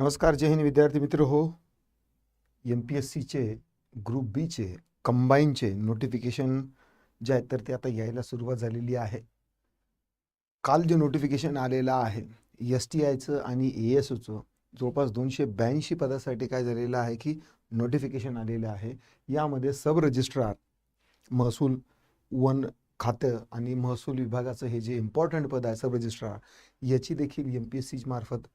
नमस्कार जय हिंद विद्यार्थी मित्र हो. एम पी एस सीचे ग्रुप बीचे कंबाईनचे नोटिफिकेशन जे आहेत तर ते आता यायला सुरुवात झालेली आहे. काल जे नोटिफिकेशन आलेलं आहे एस टी आयचं आणि ए एस ओचं जवळपास दोनशे ब्याऐंशी पदासाठी काय झालेलं आहे की नोटिफिकेशन आलेलं आहे. यामध्ये सब रजिस्ट्रार महसूल वन खातं आणि महसूल विभागाचं हे जे इम्पॉर्टंट पद आहे सब रजिस्ट्रार याची देखील एम पी एस सी मार्फत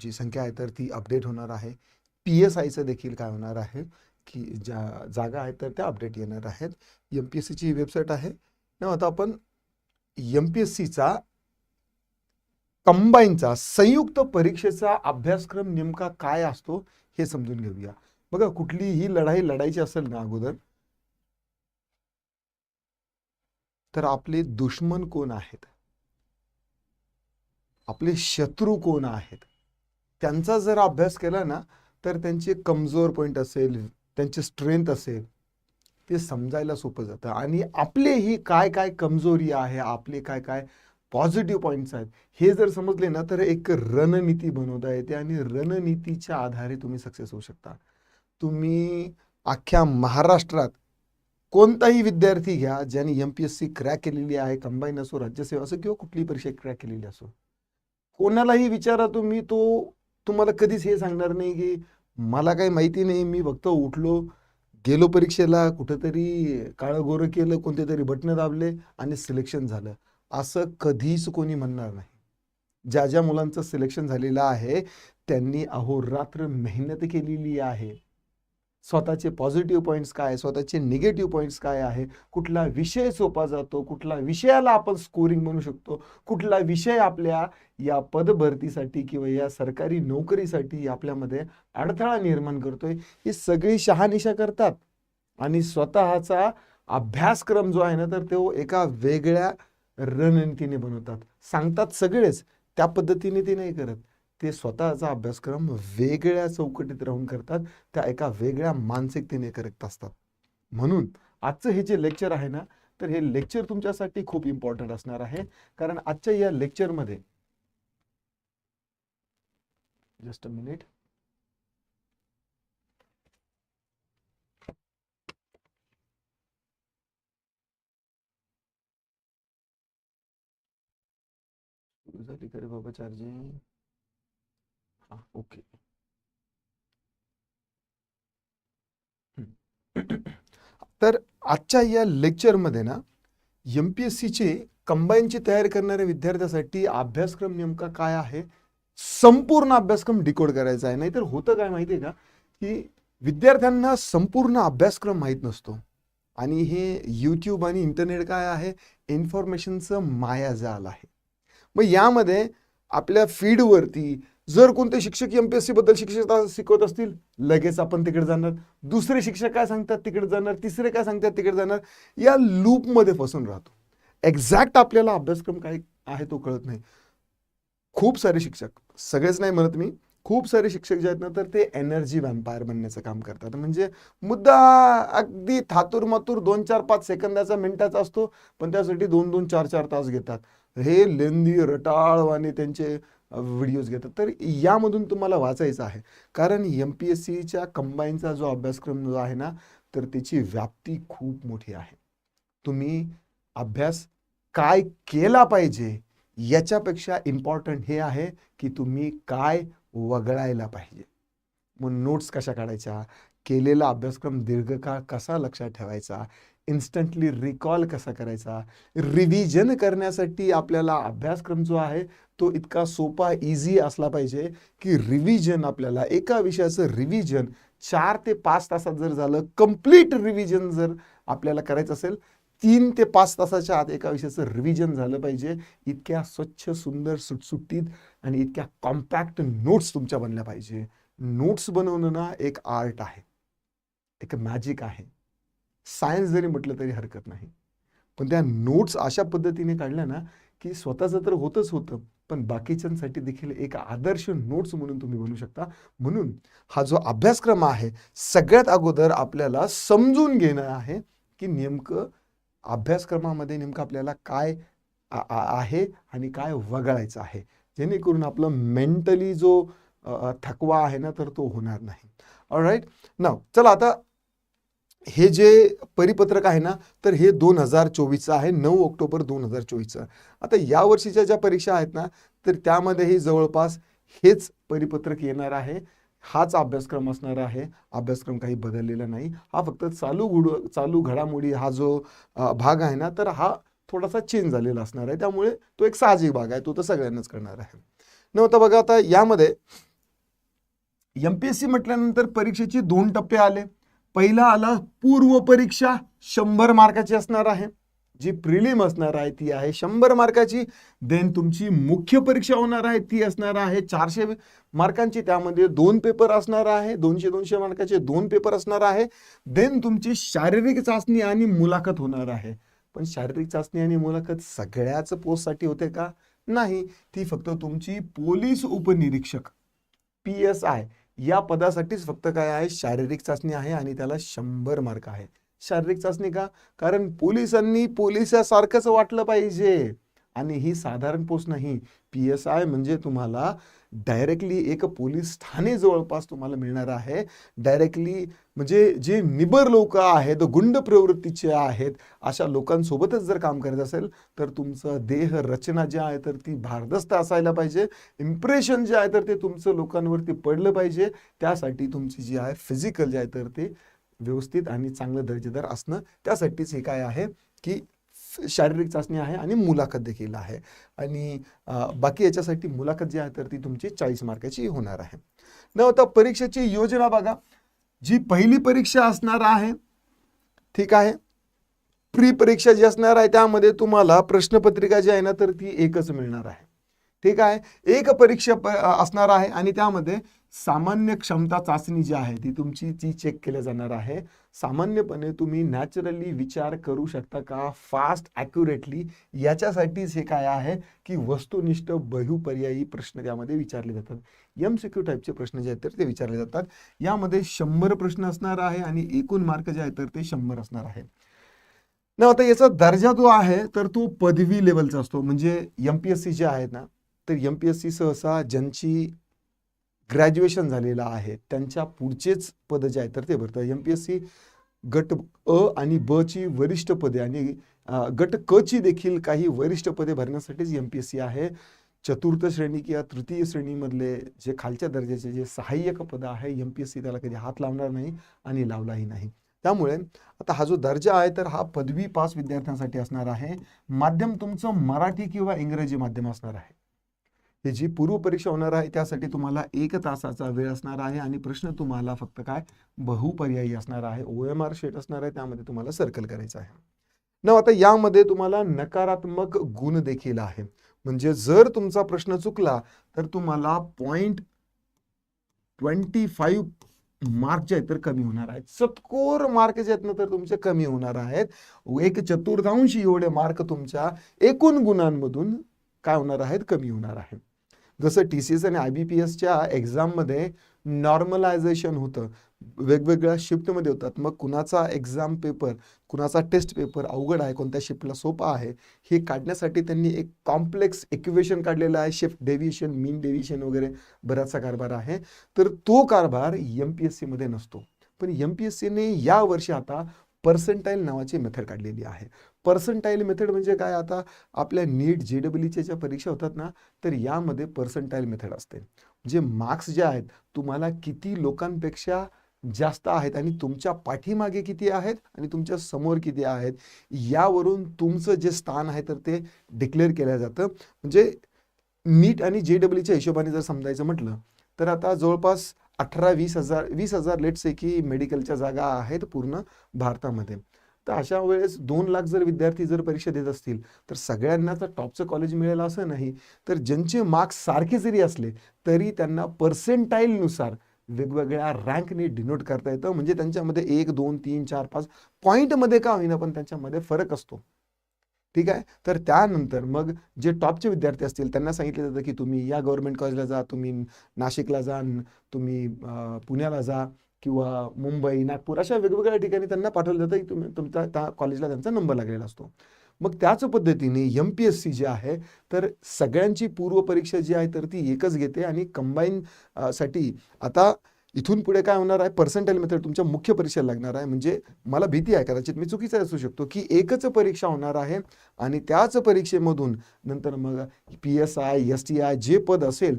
जी संख्या आहे तर ती अपडेट होणार आहे. पी एस आयचं देखील काय होणार आहे की ज्या जागा आहेत तर त्या अपडेट येणार आहेत. एम पी एस सीची ही वेबसाईट आहे. न आता आपण एम पी एस सीचा कंबाईनचा संयुक्त परीक्षेचा अभ्यासक्रम नेमका काय असतो हे समजून घेऊया. बघा कुठलीही लढाई लढायची असेल ना अगोदर तर आपले दुश्मन कोण आहेत? आपले शत्रू कोण आहेत? त्यांचा जर अभ्यास केला ना तर त्यांचे कमजोर पॉईंट असेल त्यांचे स्ट्रेंथ असेल ते समजायला सोपं जातं. आणि आपलेही काय काय कमजोरी आहे आपले काय काय पॉझिटिव्ह पॉईंट्स आहेत हे जर समजले ना तर एक रणनीती बनवता येते आणि रणनीतीच्या आधारे तुम्ही सक्सेस होऊ शकता. तुम्ही अख्ख्या महाराष्ट्रात कोणताही विद्यार्थी घ्या ज्याने M P S C crack केलेली आहे कंबाईन असो राज्यसेवा असो किंवा कुठलीही परीक्षा क्रॅक केलेली असो. कोणालाही विचारा तुम्ही तो तुम्हाला कधीच हे सांगणार नाही की मला काही माहिती नाही मी फक्त उठलो गेलो परीक्षेला कुठंतरी काळं गोरं केलं कोणते तरी बटणं दाबले आणि सिलेक्शन झालं. असं कधीच कोणी म्हणणार नाही. ज्या ज्या मुलांचं सिलेक्शन झालेलं आहे त्यांनी अहोरात्र मेहनत केलेली आहे. स्वतःचे पॉझिटिव्ह पॉईंट्स काय स्वतःचे निगेटिव्ह पॉईंट्स काय आहे कुठला विषय सोपा जातो कुठला विषयाला आपण स्कोरिंग म्हणू शकतो कुठला विषय आपल्या या पदभरतीसाठी किंवा या सरकारी नोकरीसाठी आपल्यामध्ये अडथळा निर्माण करतोय ही सगळी शहानिशा करतात. आणि स्वतःचा अभ्यासक्रम जो आहे ना तर तो एका वेगळ्या रणनीतीने बनवतात. सांगतात सगळेच त्या पद्धतीने ते नाही करत. ते स्वतःचा अभ्यासक्रम वेगळ्या चौकटीत राहून करतात त्या एका वेगळ्या मानसिकतेने करत असतात. म्हणून आजचं हे जे लेक्चर आहे ना तर हे लेक्चर तुमच्यासाठी खूप इम्पॉर्टंट असणार आहे. कारण आजच्या या लेक्चरमध्ये जस्ट अ मिनिट झाली का रे बाबा चार्जिंग Ah, हा ओके तर आजच्या या लेक्चरमध्ये ना एम पी एस सीचे कंबाईनची तयारी करणाऱ्या विद्यार्थ्यासाठी अभ्यासक्रम नेमका काय आहे? संपूर्ण अभ्यासक्रम डिकोड करायचा आहे. नाहीतर होतं काय माहिती आहे का? की विद्यार्थ्यांना संपूर्ण अभ्यासक्रम माहीत नसतो. आणि हे यूट्यूब आणि इंटरनेट काय आहे? इन्फॉर्मेशनचं मायाजाल आहे. मग यामध्ये आपल्या फीडवरती जर कोणते शिक्षक एम पी एस सी बद्दल शिक्षक शिकवत असतील लगेच आपण तिकडे जाणार. दुसरे शिक्षक काय सांगतात तिकडे जाणार. तिसरे काय सांगतात तिकडे जाणार. या लूपमध्ये फसून राहतो. एक्झॅक्ट आपल्याला अभ्यासक्रम काय आहे तो कळत नाही. खूप सारे शिक्षक सगळेच नाही म्हणत मी खूप सारे शिक्षक जे आहेत ना तर ते एनर्जी व्हॅम्पायर बनण्याचं काम करतात. म्हणजे मुद्दा अगदी थातूर मातूर दोन चार पाच सेकंदाचा मिनिटाचा असतो पण त्यासाठी दोन दोन चार चार तास घेतात. हे लेंदी रटाळवाने त्यांचे व्हिडिओज घेतात. तर यामधून तुम्हाला वाचायचं आहे. कारण एम पी एस सीच्या कंबाईनचा जो अभ्यासक्रम जो आहे ना तर त्याची व्याप्ती खूप मोठी आहे. तुम्ही अभ्यास काय केला पाहिजे याच्यापेक्षा इम्पॉर्टंट हे आहे की तुम्ही काय वगळायला पाहिजे. मग नोट्स कशा काढायच्या केलेला अभ्यासक्रम दीर्घकाळ कसा लक्षात ठेवायचा इन्स्टंटली रिकॉल कसा करायचा? रिव्हिजन करण्यासाठी आपल्याला अभ्यासक्रम जो आहे तो इतका सोपा इझी असला पाहिजे की रिव्हिजन आपल्याला एका विषयाचं रिव्हिजन चार ते पाच तासात जर झालं कंप्लीट रिव्हिजन जर आपल्याला करायचं असेल तीन ते पाच तासाच्या आत एका विषयाचं रिव्हिजन झालं पाहिजे. इतक्या स्वच्छ सुंदर सुटसुटीत आणि इतक्या कॉम्पॅक्ट नोट्स तुमच्या बनल्या पाहिजे. नोट्स बनवणं ना एक आर्ट आहे. एक मॅजिक आहे. सायन्स जरी म्हटलं तरी हरकत नाही. पण त्या नोट्स अशा पद्धतीने काढल्या ना की स्वतःचं तर होतच होतं पण बाकीच्यांसाठी देखील एक आदर्श नोट्स म्हणून तुम्ही बनवू शकता. म्हणून हा जो अभ्यासक्रम आहे सगळ्यात अगोदर आपल्याला समजून घेणं आहे की नेमकं अभ्यासक्रमामध्ये नेमकं आपल्याला काय आहे आणि काय वगळायचं आहे. जेणेकरून आपलं मेंटली जो थकवा आहे ना तर तो होणार नाही. राईट ना चला आता हे जे परिपत्रक आहे ना तर हे दोन हजार चोवीसचं आहे नऊ ऑक्टोबर दोन हजार चोवीसचं. आता या वर्षीच्या ज्या परीक्षा आहेत ना तर त्यामध्येही जवळपास हेच परिपत्रक येणार आहे. हाच अभ्यासक्रम असणार आहे. अभ्यासक्रम काही बदललेला नाही. हा फक्त चालू घुड चालू घडामोडी हा जो भाग आहे ना तर हा थोडासा चेंज झालेला असणार आहे. त्यामुळे तो एक साहजिक भाग आहे. तो तर सगळ्यांनाच करणार आहे. न बघा आता यामध्ये एम पी एस सी म्हटल्यानंतर परीक्षेचे दोन टप्पे आले. पहिला आला पूर्व परीक्षा शंभर मार्काची असणार आहे. जी प्रिलिम असणार आहे ती आहे शंभर मार्काची. देन तुमची मुख्य परीक्षा होणार आहे ती असणार आहे चारशे मार्कांची. त्यामध्ये दोन पेपर असणार आहे दोनशे दोनशे मार्काचे दोन पेपर असणार आहे. देन तुमची शारीरिक चाचणी आणि मुलाखत होणार आहे. पण शारीरिक चाचणी आणि मुलाखत सगळ्याच पोस्टसाठी होते का? नाही. ती फक्त तुमची पोलीस उपनिरीक्षक पी एस आय या पदासाठीच फक्त काय आहे शारीरिक चाचणी आहे आणि त्याला शंभर मार्क आहे शारीरिक चाचणी का? कारण पोलिसांनी पोलिसासारखंच वाटलं पाहिजे. आणि ही साधारण पोस्ट नाही. पी एस आय म्हणजे तुम्हाला डायरेक्टली एक पोलीस ठाणे जवळपास तुम्हाला मिळणार आहे. डायरेक्टली म्हणजे जे निबर लोक आहेत गुंड प्रवृत्तीचे आहेत अशा लोकांसोबतच जर काम करत असेल तर तुमचं देह रचना जी आहे तर ती भारदस्त असायला पाहिजे. इम्प्रेशन जे आहे तर ते तुमचं लोकांवरती पडलं पाहिजे. त्यासाठी तुमची जी आहे फिजिकल जे आहे तर ते व्यवस्थित आणि चांगलं दर्जेदार असणं त्यासाठीच हे काय आहे की शारीरिक चाचणी आहे आणि मुलाखत देखील आहे. आणि बाकी याच्यासाठी मुलाखत जी आहे तर ती तुमची चाळीस मार्काची होणार आहे. न आता परीक्षेची योजना बघा. जी पहिली परीक्षा असणार आहे ठीक आहे? प्री परीक्षा जी असणार आहे त्यामध्ये तुम्हाला प्रश्नपत्रिका जी आहे ना तर ती एकच मिळणार आहे. ठीक आहे एक परीक्षा प- असणार आहे आणि त्यामध्ये सामान्य क्षमता चाचणी जी आहे ती तुमची ती चेक केल्या जाणार आहे. सामान्यपणे तुम्ही नॅचरली विचार करू शकता का? फास्ट ॲक्युरेटली याच्यासाठीच हे काय आहे की वस्तुनिष्ठ बहुपर्यायी प्रश्न त्यामध्ये विचारले जातात. एम सिक्यू टाईपचे प्रश्न जे आहेत तर ते विचारले जातात. यामध्ये शंभर प्रश्न असणार आहे आणि एकूण मार्क जे आहेत तर ते शंभर असणार आहे. ना आता याचा दर्जा जो आहे तर तो पदवी लेवलचा असतो. म्हणजे एम पी एस सी जे आहेत ना तर एम पी एस सी सहसा ज्यांची ग्रॅज्युएशन झालेलं आहे त्यांच्या पुढचेच पद जे आहे तर ते भरतात. एम पी एस सी गट अ आणि ब ची वरिष्ठ पदे आणि गट क ची देखील काही वरिष्ठ पदे भरण्यासाठीच एम पी एस सी आहे. चतुर्थ श्रेणी किंवा तृतीय श्रेणीमधले जे खालच्या दर्जाचे जे सहाय्यक पद आहे एम पी एस सी त्याला कधी हात लावणार नाही आणि लावलाही नाही. त्यामुळे आता हा जो दर्जा आहे तर हा पदवी पास विद्यार्थ्यांसाठी असणार आहे. माध्यम तुमचं मराठी किंवा इंग्रजी माध्यम असणार आहे. ही जी पूर्व परीक्षा होणार आहे त्यासाठी तुम्हाला एक तासाचा वेळ असणार आहे आणि प्रश्न तुम्हाला फक्त काय? बहुपर्यायी असणार आहे. ओ एम आर शेट असणार आहे. त्यामध्ये तुम्हाला सर्कल करायचं आहे. न आता यामध्ये तुम्हाला नकारात्मक गुण देखील आहे. म्हणजे जर तुमचा प्रश्न चुकला तर तुम्हाला पॉइंट ट्वेंटी फाईव्ह मार्क जे आहेत तर कमी होणार आहेत. सतकोर मार्क जे आहेत ना तर तुमचे कमी होणार आहेत. एक चतुर्थांशी एवढे मार्क तुमच्या एकूण गुणांमधून काय होणार आहेत? कमी होणार आहे जसं टी सी एस आणि आय बी पी एसच्या एक्झाममध्ये नॉर्मलायझेशन होतं. वेगवेगळ्या शिफ्टमध्ये होतात. मग कुणाचा एक्झाम पेपर कुणाचा टेस्ट पेपर अवघड आहे कोणत्या शिफ्टला सोपा आहे हे काढण्यासाठी त्यांनी एक कॉम्प्लेक्स इक्वेशन काढलेलं आहे. शिफ्ट डेव्हिएशन मीन डेव्हिएशन वगैरे बराचसा कारभार आहे. तर तो कारभार एम पी एस सीमध्ये नसतो. पण एम पी एस सीने या वर्षी आता पर्सेंटाईल नावाची मेथड काढलेली आहे. पर्सेंटाईल मेथड म्हणजे काय? आता आपल्या नीट जे डब्ल्यूच्या ज्या परीक्षा होतात ना तर यामध्ये पर्सेंटाईल मेथड असते. जे मार्क्स जे आहेत तुम्हाला किती लोकांपेक्षा जास्त आहेत आणि तुमच्या पाठीमागे किती आहेत आणि तुमच्यासमोर किती आहेत यावरून तुमचं जे स्थान आहे तर ते डिक्लेअर केलं जातं. म्हणजे नीट आणि जे डब्ल्यूच्या हिशोबाने जर समजायचं म्हटलं तर आता जवळपास अठरा वीस हजार वीस हजार लेट्स आहे की मेडिकलच्या जागा आहेत पूर्ण भारतामध्ये. तर अशा वेळेस दोन लाख जर विद्यार्थी जर परीक्षा देत असतील तर सगळ्यांना तर टॉपचं कॉलेज मिळेल असं नाही. तर ज्यांचे मार्क्स सारखे जरी असले तरी त्यांना पर्सेंटाईलनुसार वेगवेगळ्या रँकने डिनोट करता येतं. म्हणजे त्यांच्यामध्ये एक दोन तीन चार पाच पॉईंटमध्ये का होईना पण त्यांच्यामध्ये फरक असतो. ठीक आहे? तर त्यानंतर मग जे टॉपचे विद्यार्थी असतील त्यांना सांगितलं जातं की तुम्ही या गव्हर्नमेंट कॉलेजला जा तुम्ही नाशिकला जा तुम्ही पुण्याला जा. किंवा मुंबई नागपूर अशा वेगवेगळ्या ठिकाणी त्यांना पाठवलं जातं. की तुम्ही तुमचा त्या कॉलेजला त्यांचा नंबर लागलेला असतो. मग त्याच पद्धतीने एम पी एस सी जे आहे तर सगळ्यांची पूर्वपरीक्षा जी आहे तर ती एकच घेते आणि कंबाईन साठी आता इथून पुढे काय होणार आहे? पर्सेंटाईल मेथड तुमच्या मुख्य परीक्षेला लागणार आहे. म्हणजे मला भीती आहे कदाचित मी चुकीचं असू शकतो की एकच परीक्षा होणार आहे आणि त्याच परीक्षेमधून नंतर मग P S I S T I जे पद असेल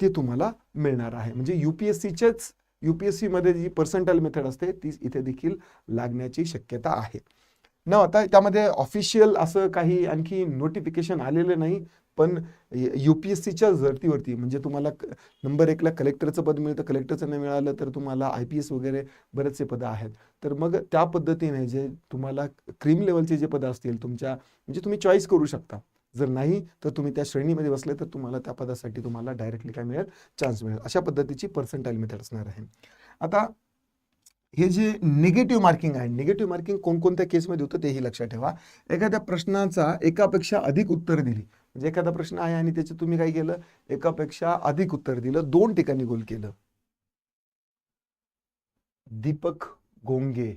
ते तुम्हाला मिळणार आहे. म्हणजे यू पी एस सीच्याच यू पी एस सीमध्ये जी पर्सेंटल मेथड असते ती इथे देखील लागण्याची शक्यता आहे. न आता त्यामध्ये ऑफिशियल असं काही आणखी नोटिफिकेशन आलेलं नाही पण यू पी एस सीच्या धर्तीवरती म्हणजे तुम्हाला नंबर एकला कलेक्टरचं पद मिळतं कलेक्टरचं नाही मिळालं तर तुम्हाला आय पी एस वगैरे बरेचसे पदं आहेत. तर मग त्या पद्धतीने जे तुम्हाला क्रीम लेवलचे जे पदं असतील तुमच्या म्हणजे तुम्ही चॉईस करू शकता. जर नाही तर तुम्ही त्या श्रेणीमध्ये बसले तर तुम्हाला त्या पदासाठी तुम्हाला डायरेक्टली काय मिळेल? चान्स मिळेल. अशा पद्धतीची पर्सेंटाईल मेथड असणार आहे. आता हे जे निगेटिव्ह मार्किंग आहे निगेटिव्ह मार्किंग कोणकोणत्या केसमध्ये होतं तेही लक्षात ठेवा. एखाद्या प्रश्नाचा एकापेक्षा अधिक उत्तर दिली. म्हणजे एखादा प्रश्न आहे आणि त्याचे तुम्ही काय केलं? एकापेक्षा अधिक उत्तर दिलं. दोन ठिकाणी गोल केलं. Deepak Gonge.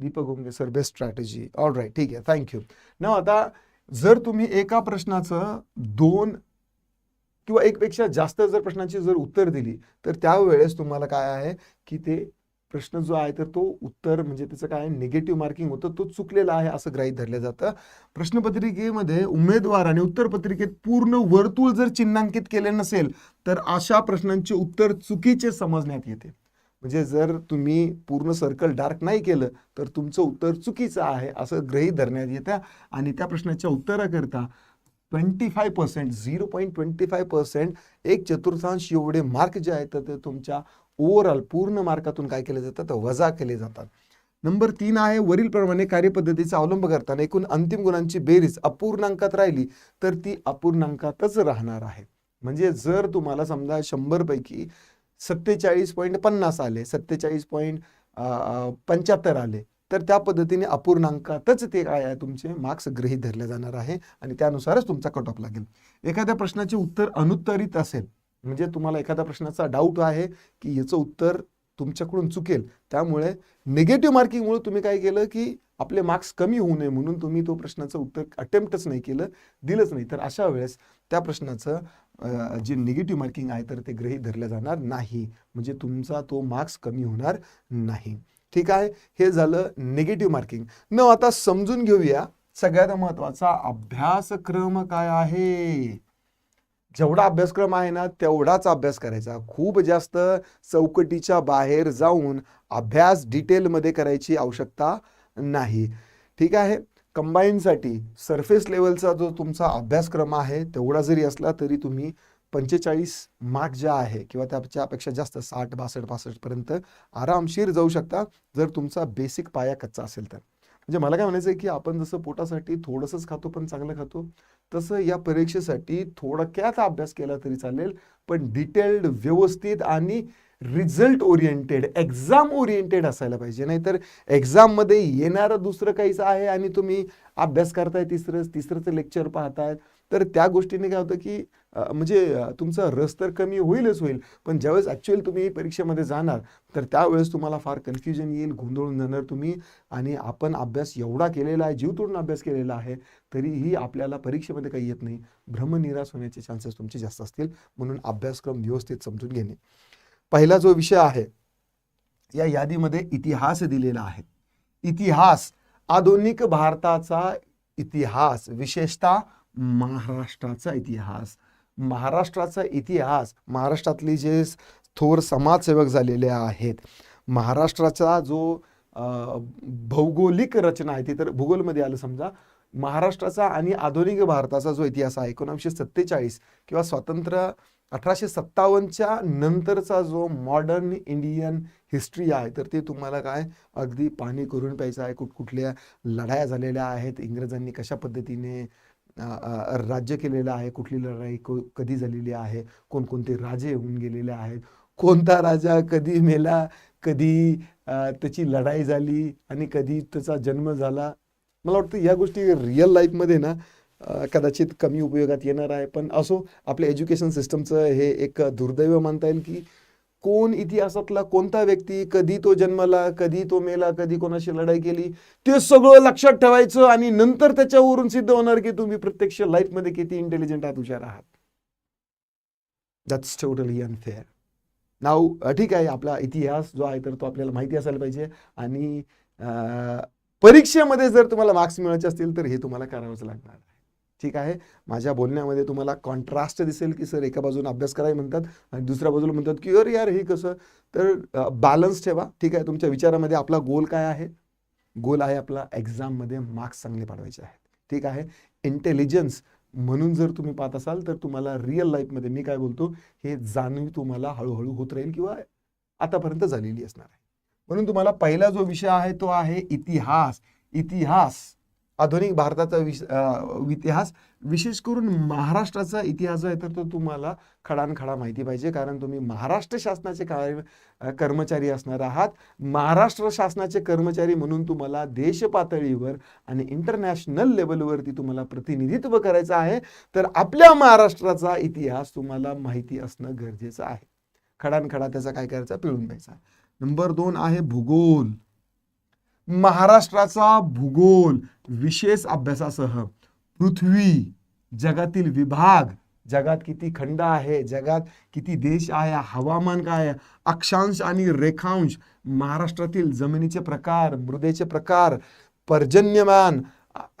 Deepak Gonge sir best strategy all right ठीक आहे. थँक्यू न आता जर तुम्ही एका प्रश्नाचं दोन किंवा एकपेक्षा जास्त जर प्रश्नाची जर उत्तर दिली तर त्यावेळेस तुम्हाला काय आहे की ते प्रश्न जो आहे तर तो उत्तर म्हणजे त्याचं काय निगेटिव्ह मार्किंग होतं तो चुकलेला आहे असं ग्राहित धरलं जातं. प्रश्नपत्रिकेमध्ये उमेदवाराने उत्तरपत्रिकेत पूर्ण वर्तुळ जर चिन्हांकित केले नसेल तर अशा प्रश्नांचे उत्तर चुकीचे समजण्यात येते. म्हणजे जर तुम्ही पूर्ण सर्कल डार्क नाही केलं तर तुमचं उत्तर चुकीचं आहे असं ग्रही धरण्यात येतं आणि त्या प्रश्नाच्या उत्तराकरता twenty five percent zero point twenty five percent एक चतुर्थांश एवढे मार्क जे आहेत तर ते तुमच्या ओव्हरऑल पूर्ण मार्कातून काय केले जातात तर वजा केले जातात. नंबर तीन आहे वरीलप्रमाणे कार्यपद्धतीचा अवलंब करताना एकूण अंतिम गुणांची बेरीज अपूर्णांकात राहिली तर ती अपूर्णांकातच राहणार आहे. म्हणजे जर तुम्हाला समजा शंभरपैकी सत्तेचाळीस पॉईंट पन्नास आले सत्तेचाळीस पॉईंट पंच्याहत्तर आले. तर त्या पद्धतीने अपूर्णांकातच ते काय आहे तुमचे मार्क्स गृहीत धरले जाणार आहे आणि त्यानुसारच तुमचा कट ऑफ लागेल. एखाद्या प्रश्नाचे उत्तर अनुत्तरित असेल म्हणजे तुम्हाला एखाद्या प्रश्नाचा डाऊट आहे की याचं उत्तर तुमच्याकडून चुकेल त्यामुळे निगेटिव्ह मार्किंगमुळे तुम्ही काय केलं की आपले मार्क्स कमी होऊ नये म्हणून तुम्ही तो प्रश्नाचं उत्तर अटेम्प्टच नाही केलं दिलंच नाही. तर अशा वेळेस त्या प्रश्नाचं जे निगेटिव्ह मार्किंग आहे तर ते ग्रही धरलं जाणार नाही. म्हणजे तुमचा तो मार्क्स कमी होणार नाही. ठीक आहे? हे झालं निगेटिव्ह मार्किंग. न आता समजून घेऊया. सगळ्यात महत्त्वाचा अभ्यासक्रम काय आहे? जेवढा अभ्यासक्रम आहे ना तेवढाच अभ्यास करायचा. खूप जास्त चौकटीच्या बाहेर जाऊन अभ्यास डिटेलमध्ये करायची आवश्यकता नाही. ठीक आहे? कंबाईनसाठी सरफेस लेवलचा जो तुमचा अभ्यासक्रम आहे तेवढा जरी असला तरी तुम्ही पंचेचाळीस मार्क ज्या आहे किंवा त्याच्यापेक्षा जास्त साठ बासष्ट पासष्टपर्यंत आरामशीर जाऊ शकता जर तुमचा बेसिक पाया कच्चा असेल तर. म्हणजे मला काय म्हणायचं आहे की आपण जसं पोटासाठी थोडंसंच खातो पण चांगलं खातो तसं या परीक्षेसाठी थोडक्यात अभ्यास केला तरी चालेल पण डिटेल्ड व्यवस्थित आणि रिझल्ट ओरिएंटेड एक्झाम ओरिएंटेड असायला पाहिजे. नाहीतर एक्झाममध्ये येणारं दुसरं काहीच आहे आणि तुम्ही अभ्यास करताय तिसरंच तिसरंचं लेक्चर पाहताय. तर त्या गोष्टीने काय होतं की म्हणजे तुमचा रस तर कमी होईलच होईल पण ज्यावेळेस ॲक्च्युअली तुम्ही परीक्षेमध्ये जाणार तर त्यावेळेस तुम्हाला फार कन्फ्युजन येईल गोंधळून जाणार तुम्ही आणि आपण अभ्यास एवढा केलेला आहे जीव तोडून अभ्यास केलेला आहे तरीही आपल्याला परीक्षेमध्ये काही येत नाही. भ्रमनिराश होण्याचे चान्सेस तुमचे जास्त असतील म्हणून अभ्यासक्रम व्यवस्थित समजून घेणे. पहिला जो विषय आहे या यादीमध्ये इतिहास दिलेला आहे. इतिहास आधुनिक भारताचा इतिहास विशेषतः महाराष्ट्राचा इतिहास. महाराष्ट्राचा इतिहास महाराष्ट्रातली जे थोर समाजसेवक झालेले आहेत महाराष्ट्राचा जो भौगोलिक रचना आहे ती तर भूगोलमध्ये आलं समजा महाराष्ट्राचा आणि आधुनिक भारताचा जो इतिहास आहे एकोणीसशे सत्तेचाळीस किंवा स्वातंत्र्य अठराशे सत्तावन्नच्या नंतरचा जो मॉडर्न इंडियन हिस्ट्री आहे तर ते तुम्हाला काय अगदी पाणी करून प्यायचं आहे. कुठकुठल्या लढाया झालेल्या आहेत इंग्रजांनी कशा पद्धतीने राज्य केलेलं आहे कुठली लढाई कधी झालेली आहे कोणकोणते राजे होऊन गेलेले आहेत कोणता राजा कधी मेला कधी त्याची लढाई झाली आणि कधी त्याचा जन्म झाला मला वाटतं या गोष्टी रिअल लाईफमध्ये ना कदाचित कमी उपयोगात येणार आहे. पण असो आपल्या एज्युकेशन सिस्टमचं हे एक दुर्दैव मानता येईल की कोण इतिहासातला कोणता व्यक्ती कधी तो जन्मला कधी तो मेला कधी कोणाशी लढाई केली ते सगळं लक्षात ठेवायचं आणि नंतर त्याच्यावरून सिद्ध होणार की तुम्ही प्रत्यक्ष लाईफमध्ये किती इंटेलिजंट आहात हुशार आहात. दॅट्स टोटली अनफेअर नाव ठीक आहे आपला इतिहास जो आहे तर तो आपल्याला माहिती असायला पाहिजे आणि परीक्षेमध्ये जर तुम्हाला मार्क्स मिळवायचे असतील तर हे तुम्हाला करावंच लागणार. आहे ठीक आहे? माझ्या बोलण्यामध्ये तुम्हाला कॉन्ट्रास्ट दिसेल की सर एका बाजूला अभ्यास करायला म्हणतात आणि दुसऱ्या बाजूला म्हणतात की अरे यार हे कसं? तर बॅलन्स ठेवा. ठीक आहे? तुमच्या विचारामध्ये आपला गोल काय आहे? गोल आहे आपला एक्झाममध्ये मार्क्स चांगले पाडवायचे आहेत. ठीक आहे? इंटेलिजन्स म्हणून जर तुम्ही पाहत असाल तर तुम्हाला रिअल लाईफमध्ये मी काय बोलतो हे जाणीव तुम्हाला हळूहळू होत राहील किंवा आतापर्यंत झालेली असणार आहे. म्हणून तुम्हाला पहिला जो विषय आहे तो आहे इतिहास. इतिहास आधुनिक भारताचा विश इतिहास विशेष करून महाराष्ट्राचा इतिहास आहे तर तो तुम्हाला खडानखडा माहिती पाहिजे. कारण तुम्ही महाराष्ट्र शासनाचे कार्य कर्मचारी असणार आहात. महाराष्ट्र शासनाचे कर्मचारी म्हणून तुम्हाला देश पातळीवर आणि इंटरनॅशनल लेवलवरती तुम्हाला प्रतिनिधित्व करायचं आहे. तर आपल्या महाराष्ट्राचा इतिहास तुम्हाला माहिती असणं गरजेचं आहे. खडानखडा त्याचा काय करायचा? पिळून द्यायचा. नंबर दोन आहे भूगोल. महाराष्ट्राचा भूगोल विशेष अभ्यासासह पृथ्वी जगातील विभाग जगात किती खंड आहे जगात किती देश आहे हवामान काय आहे अक्षांश आणि रेखांश महाराष्ट्रातील जमिनीचे प्रकार मृदेचे प्रकार पर्जन्यमान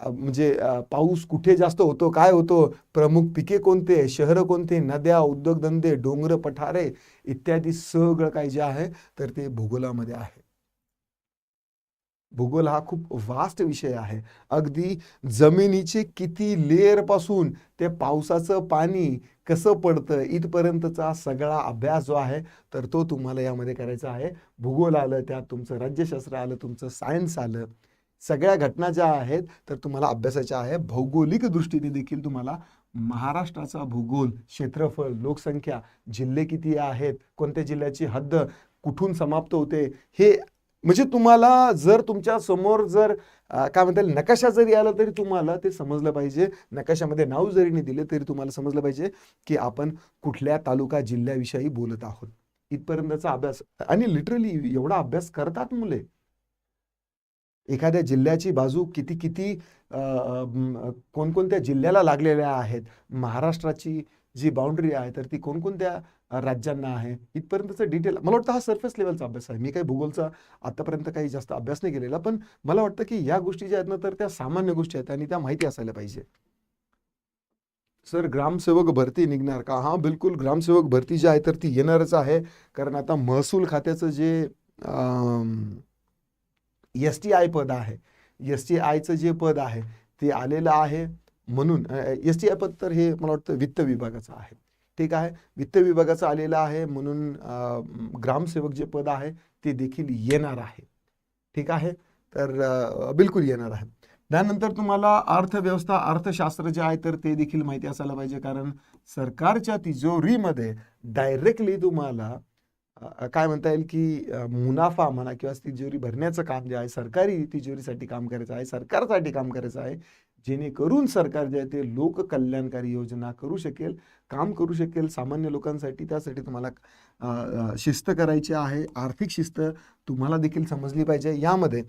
म्हणजे पाऊस कुठे जास्त होतो काय होतो? प्रमुख पिके कोणते? शहरं कोणते? नद्या उद्योगधंदे डोंगर पठारे इत्यादी सगळं काही जे आहे तर ते भूगोलामध्ये आहे. भूगोल हा खूप वास्ट विषय आहे. अगदी जमिनीचे किती लेअरपासून ते पावसाचं पाणी कसं पडतं इथपर्यंतचा सगळा अभ्यास जो आहे तर तो तुम्हाला यामध्ये करायचा आहे. भूगोल आलं त्यात तुमचं राज्यशास्त्र आलं तुमचं सायन्स आलं. सगळ्या घटना ज्या आहेत तर तुम्हाला अभ्यासाच्या आहे भौगोलिक दृष्टीने देखील तुम्हाला महाराष्ट्राचा भूगोल क्षेत्रफळ लोकसंख्या जिल्हे किती आहेत कोणत्या जिल्ह्याची हद्द कुठून समाप्त होते हे म्हणजे तुम्हाला जर तुमच्यासमोर जर काय म्हणता येईल नकाशा जरी आला तरी तुम्हाला ते समजलं पाहिजे. नकाशामध्ये नाव जरी नाही दिले तरी तुम्हाला समजलं पाहिजे की आपण कुठल्या तालुका जिल्ह्याविषयी बोलत आहोत. इथपर्यंतचा अभ्यास आणि लिटरली एवढा अभ्यास करतात मुले. एखाद्या जिल्ह्याची बाजू किती किती कोणकोणत्या जिल्ह्याला लागलेल्या आहेत? महाराष्ट्राची जी बाउंड्री आहे तर ती कोणकोणत्या राज्यांना आहे? इथपर्यंतचं डिटेल मला वाटतं हा सरफेस लेवलचा अभ्यास आहे. मी काही भूगोलचा आतापर्यंत काही जास्त अभ्यास नाही केलेला पण मला वाटतं की या गोष्टी ज्या आहेत ना तर त्या सामान्य गोष्टी आहेत आणि त्या माहिती असायला पाहिजे. सर ग्रामसेवक भरती निघणार का? हां बिलकुल. ग्रामसेवक भरती जी आहे तर ती येणारच आहे. कारण आता महसूल खात्याचं जे एस टी आय पद आहे. एस टी आयचं जे पद आहे ते आलेलं आहे म्हणून एस टी आय पद तर हे मला वाटतं वित्त विभागाचं आहे. ठीक आहे? वित्त विभागाचं आलेलं आहे म्हणून ग्रामसेवक जे पद आहे ते देखील येणार आहे. ठीक आहे? तर बिलकुल येणार आहे. त्यानंतर तुम्हाला अर्थव्यवस्था अर्थशास्त्र जे आहे तर ते देखील माहिती असायला पाहिजे. कारण सरकारच्या तिजोरीमध्ये डायरेक्टली तुम्हाला काय म्हणता येईल की मुनाफा म्हणा किंवा तिजोरी भरण्याचं काम जे आहे सरकारी तिजोरीसाठी काम करायचं आहे सरकारसाठी काम करायचं आहे जेणेकरून सरकार जे आहे ते लोककल्याणकारी योजना करू शकेल काम करू शकेल. सामान्य लोकांसाठी त्यासाठी तुम्हाला शिस्त करायची आहे. आर्थिक शिस्त तुम्हाला देखील समजली पाहिजे. यामध्ये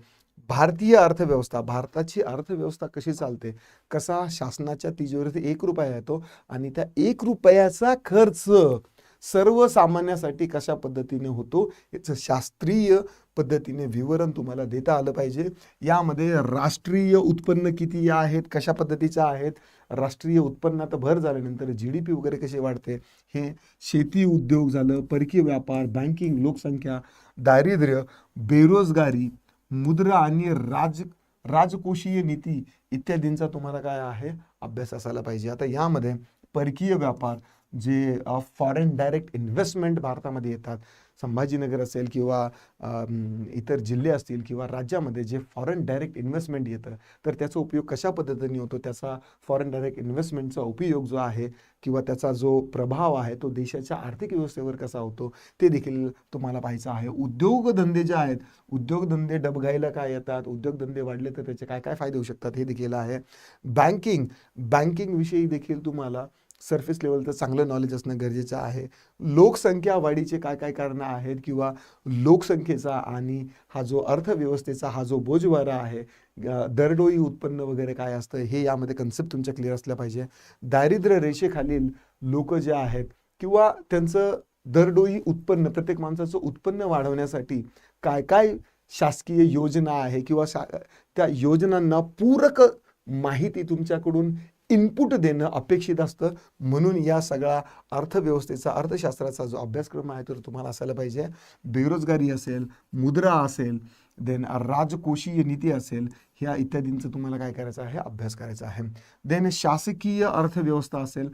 भारतीय अर्थव्यवस्था भारताची अर्थव्यवस्था कशी चालते? कसा शासनाच्या तिजोरीत एक रुपया येतो आणि त्या एक रुपयाचा खर्च सर्वसामान्यासाठी कशा पद्धतीने होतो याचं शास्त्रीय पद्धतीने विवरण तुम्हाला देता आलं पाहिजे. यामध्ये राष्ट्रीय उत्पन्न किती आहेत कशा पद्धतीच्या आहेत राष्ट्रीय उत्पन्नात भर झाल्यानंतर जी डी पी वगैरे कसे वाढते हे शेती उद्योग झालं परकीय व्यापार बँकिंग लोकसंख्या दारिद्र्य बेरोजगारी मुद्रा आणि राज राजकोषीय नीती इत्यादींचा तुम्हाला काय आहे अभ्यास असायला पाहिजे. आता यामध्ये परकीय व्यापार जे फॉरेन डायरेक्ट इन्व्हेस्टमेंट भारतामध्ये येतात. संभाजीनगर असेल किंवा इतर जिल्हे असतील किंवा राज्यामध्ये जे फॉरेन डायरेक्ट इन्व्हेस्टमेंट येतं तर त्याचा उपयोग कशा पद्धतीने होतो? त्याचा फॉरेन डायरेक्ट इन्व्हेस्टमेंटचा उपयोग जो आहे किंवा त्याचा जो प्रभाव आहे तो देशाच्या आर्थिक व्यवस्थेवर कसा होतो? ते देखील तुम्हाला पाहायचं आहे. उद्योगधंदे जे आहेत उद्योगधंदे डबघाईला काय येतात? उद्योगधंदे वाढले तर त्याचे काय काय फायदे होऊ शकतात? हे देखील आहे. बँकिंग बँकिंगविषयी देखील तुम्हाला सरफेस लेवलचं चांगलं नॉलेज असणं गरजेचं आहे. लोकसंख्या वाढीचे काय काय कारणं आहेत किंवा लोकसंख्येचा आणि हा जो अर्थव्यवस्थेचा हा जो बोजवारा आहे दरडोई उत्पन्न वगैरे काय असतं हे यामध्ये कन्सेप्ट तुमच्या क्लिअर असल्या पाहिजे. दारिद्र्य रेषेखालील लोक जे आहेत किंवा त्यांचं दरडोई उत्पन्न प्रत्येक माणसाचं उत्पन्न वाढवण्यासाठी काय काय शासकीय योजना आहे किंवा शा त्या योजनांना पूरक माहिती तुमच्याकडून इनपुट देणं अपेक्षित असतं. म्हणून या सगळ्या अर्थव्यवस्थेचा अर्थशास्त्राचा जो अभ्यासक्रम आहे तो तुम्हाला असायला पाहिजे. बेरोजगारी असेल मुद्रा असेल देन राजकोषीय नीती असेल ह्या इत्यादींचं तुम्हाला काय करायचं आहे? अभ्यास करायचा आहे. देन शासकीय अर्थव्यवस्था असेल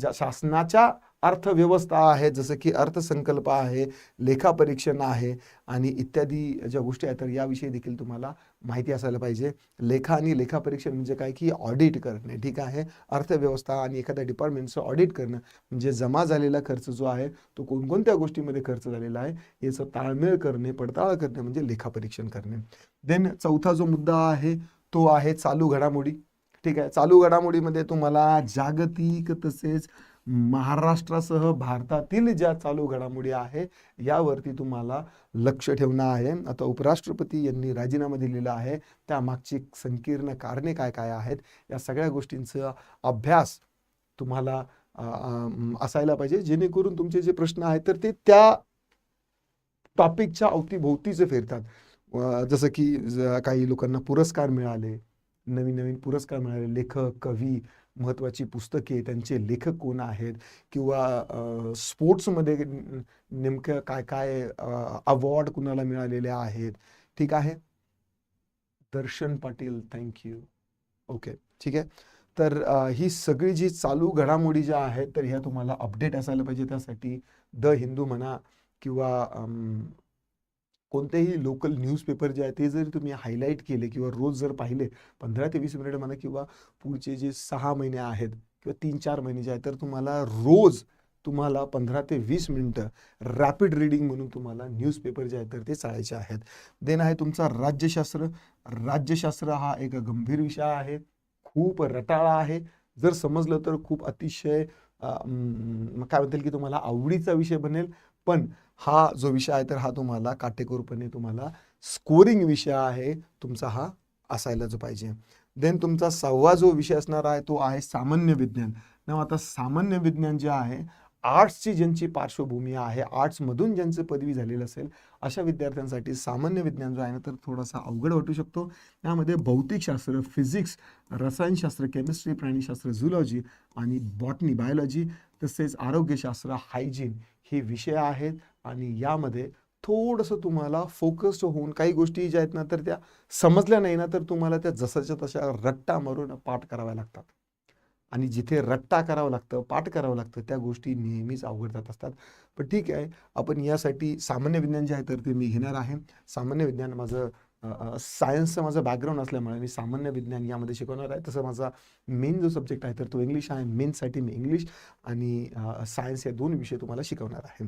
ज्या शासनाच्या अर्थव्यवस्था आहे जसं की अर्थसंकल्प आहे लेखापरीक्षण आहे आणि इत्यादी ज्या गोष्टी आहेत तर याविषयी देखील तुम्हाला माहिती असायला पाहिजे. लेखा आणि लेखापरीक्षण म्हणजे काय? की ऑडिट करणे ठीक आहे? अर्थव्यवस्था आणि एखाद्या डिपार्टमेंटचं ऑडिट करणं म्हणजे जमा झालेला खर्च जो आहे तो कोणकोणत्या गोष्टीमध्ये खर्च झालेला आहे याचं ताळमेळ करणे पडताळ करणे म्हणजे लेखापरीक्षण करणे. देन चौथा जो मुद्दा आहे तो आहे चालू घडामोडी. ठीक आहे? चालू घडामोडीमध्ये तुम्हाला जागतिक तसेच महाराष्ट्रासह भारतातील ज्या चालू घडामोडी आहे यावरती तुम्हाला लक्ष ठेवणं आहे. आता उपराष्ट्रपती यांनी राजीनामा दिलेला आहे. त्यामागची संकीर्ण कारणे काय काय आहेत या सगळ्या गोष्टींचा अभ्यास तुम्हाला असायला पाहिजे. जेणेकरून तुमचे जे प्रश्न आहेत तर ते त्या टॉपिकच्या अवतीभोवतीचे फिरतात. जसं की ज- काही लोकांना पुरस्कार मिळाले नवीन नवीन पुरस्कार मिळाले लेखक कवी महत्त्वाची पुस्तके त्यांचे लेखक कोण आहेत? किंवा स्पोर्ट्समध्ये नेमकं काय काय अवॉर्ड कुणाला मिळालेले आहेत? ठीक आहे? दर्शन पाटील थँक्यू ओके ठीक आहे? तर ही सगळी जी चालू घडामोडी ज्या आहेत तर ह्या तुम्हाला अपडेट असायला पाहिजे त्यासाठी द हिंदू म्हणा किंवा कोणतेही लोकल न्यूजपेपर जे आहे ते जर तुम्ही हायलाईट केले किंवा रोज जर पाहिले पंधरा ते वीस मिनिट म्हणा किंवा पुढचे जे सहा महिने आहेत किंवा तीन चार महिने जे आहेत तर तुम्हाला रोज तुम्हाला पंधरा ते वीस मिनटं रॅपिड रीडिंग म्हणून तुम्हाला न्यूजपेपर जे आहेत तर ते चालायचे आहेत. देन आहे तुमचा राज्यशास्त्र. राज्यशास्त्र हा एक गंभीर विषय आहे. खूप रटाळा आहे. जर समजलं तर खूप अतिशय काय म्हणतील की तुम्हाला आवडीचा विषय बनेल. पण हा जो विषय आहे तर हा तुम्हाला काटेकोरपणे तुम्हाला स्कोरिंग विषय आहे तुमचा हा असायला जो पाहिजे. देन तुमचा सहावा जो विषय असणार आहे तो आहे सामान्य विज्ञान. ना आता सामान्य विज्ञान जे आहे आर्ट्सची ज्यांची पार्श्वभूमी आहे आर्ट्समधून ज्यांचं पदवी झालेलं असेल अशा विद्यार्थ्यांसाठी सामान्य विज्ञान जो आहे ना तर थोडासा अवघड वाटू शकतो. त्यामध्ये भौतिकशास्त्र फिजिक्स रसायनशास्त्र केमिस्ट्री प्राणीशास्त्र झुलॉजी आणि बॉटनी बायोलॉजी तसेच आरोग्यशास्त्र हायजीन हे विषय आहेत आणि यामध्ये थोडंसं तुम्हाला फोकस्ड होऊन काही गोष्टी ज्या आहेत ना तर त्या समजल्या नाही ना तर तुम्हाला त्या जसाच्या तशा रट्टा मारून पाठ कराव्या लागतात. आणि जिथे रट्टा करावं लागतं पाठ करावं लागतं त्या गोष्टी नेहमीच अवघड जात असतात. पण ठीक आहे आपण यासाठी सामान्य विज्ञान जे आहे तर ते मी घेणार आहे. सामान्य विज्ञान माझं सायन्सचं माझं बॅकग्राऊंड असल्यामुळे मी सामान्य विज्ञान यामध्ये शिकवणार आहे. तसं माझा मेन जो सब्जेक्ट आहे तर तो इंग्लिश आहे. मेनसाठी मी इंग्लिश आणि सायन्स हे दोन विषय तुम्हाला शिकवणार आहे.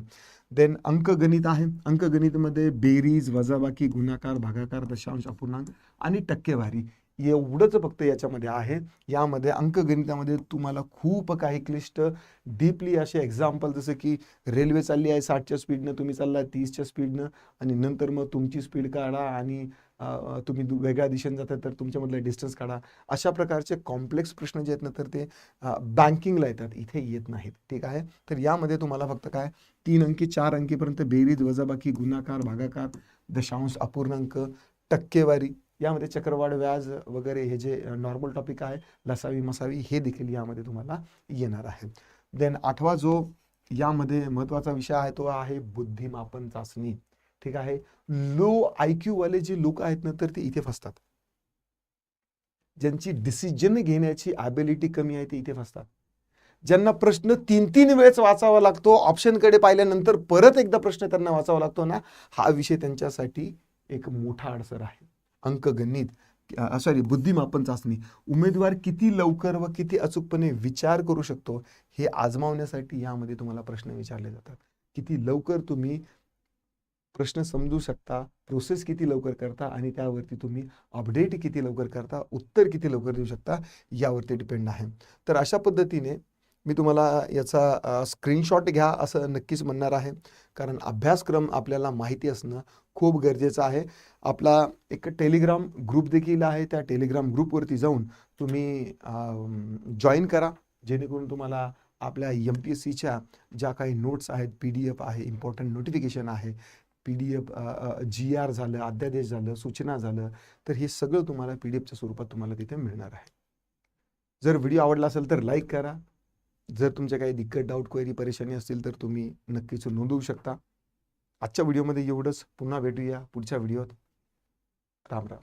देन अंकगणित आहे. अंकगणितमध्ये बेरीज वजाबाकी गुणाकार भागाकार दशांश अपूर्णांक आणि टक्केवारी एवढंच फक्त याच्यामध्ये आहे. यामध्ये अंकगणितामध्ये तुम्हाला खूप काही क्लिष्ट डीपली असे एक्झाम्पल जसं की रेल्वे चालली आहे साठच्या स्पीडनं तुम्ही चालला तीसच्या स्पीडनं आणि नंतर मग तुमची स्पीड काढा आणि तुम्ही दु- वेगळ्या दिशेने जाता तर तुमच्यामधला डिस्टन्स काढा. अशा प्रकारचे कॉम्प्लेक्स प्रश्न जे आहेत ना तर ते बँकिंगला येतात. इथे येत नाहीत. ठीक आहे? तर यामध्ये तुम्हाला फक्त काय? तीन अंकी चार अंकीपर्यंत बेरीज वजाबाकी गुणाकार भागाकार दशांश अपूर्णांक टक्केवारी. यामध्ये चक्रवाढ व्याज वगैरे हे जे नॉर्मल टॉपिक आहे लसावी मसावी हे देखील यामध्ये तुम्हाला येणार आहे. देन आठवा जो यामध्ये महत्त्वाचा विषय आहे तो आहे बुद्धिमापन चाचणी. ठीक आहे? लो आयक्यू वाले जे लोक आहेत ना तर ते इथे फसतात. ज्यांची डिसिजन घेण्याची ॲबिलिटी कमी आहे ते इथे फसतात. ज्यांना प्रश्न तीन तीन वेळेस वाचावा लागतो ऑप्शनकडे पाहिल्यानंतर परत एकदा प्रश्न त्यांना वाचावा लागतो ना हा विषय त्यांच्यासाठी एक मोठा अडसर आहे. अंकगणित सॉरी बुद्धिमापन चाचणी. उमेदवार किती लवकर व किती अचूकपणे विचार करू शकतो हे आजमावण्यासाठी यामध्ये तुम्हाला प्रश्न विचारले जातात. किती लवकर तुम्ही प्रश्न समजू शकता प्रोसेस किती लवकर करता आणि त्यावरती तुम्ही अपडेट किती लवकर करता उत्तर किती लवकर देऊ शकता यावरती डिपेंड आहे. तर अशा पद्धतीने मी तुम्हाला याचा स्क्रीनशॉट घ्या असं नक्कीच म्हणणार आहे. कारण अभ्यासक्रम आपल्याला माहिती असणं खूप गरजेचं आहे. आपला एक टेलिग्राम ग्रुप देखील आहे. त्या टेलिग्राम ग्रुपवरती जाऊन तुम्ही जॉईन करा. जेणेकरून तुम्हाला आपल्या एम पी एस सीच्या ज्या काही नोट्स आहेत पी डी एफ आहे इम्पॉर्टंट नोटिफिकेशन आहे P D F G R झालं अध्यादेश झालं सूचना झालं तर हे सगळं तुम्हाला पी डी एफच्या स्वरूपात तुम्हाला तिथे मिळणार आहे. जर व्हिडिओ आवडला असेल तर लाईक करा. जर तुमच्या काही दिक्कत डाऊट क्वेरी परेशानी असतील तर तुम्ही नक्कीच नोंदवू शकता. आजच्या व्हिडिओमध्ये एवढंच. पुन्हा भेटूया पुढच्या व्हिडिओत. राम राम.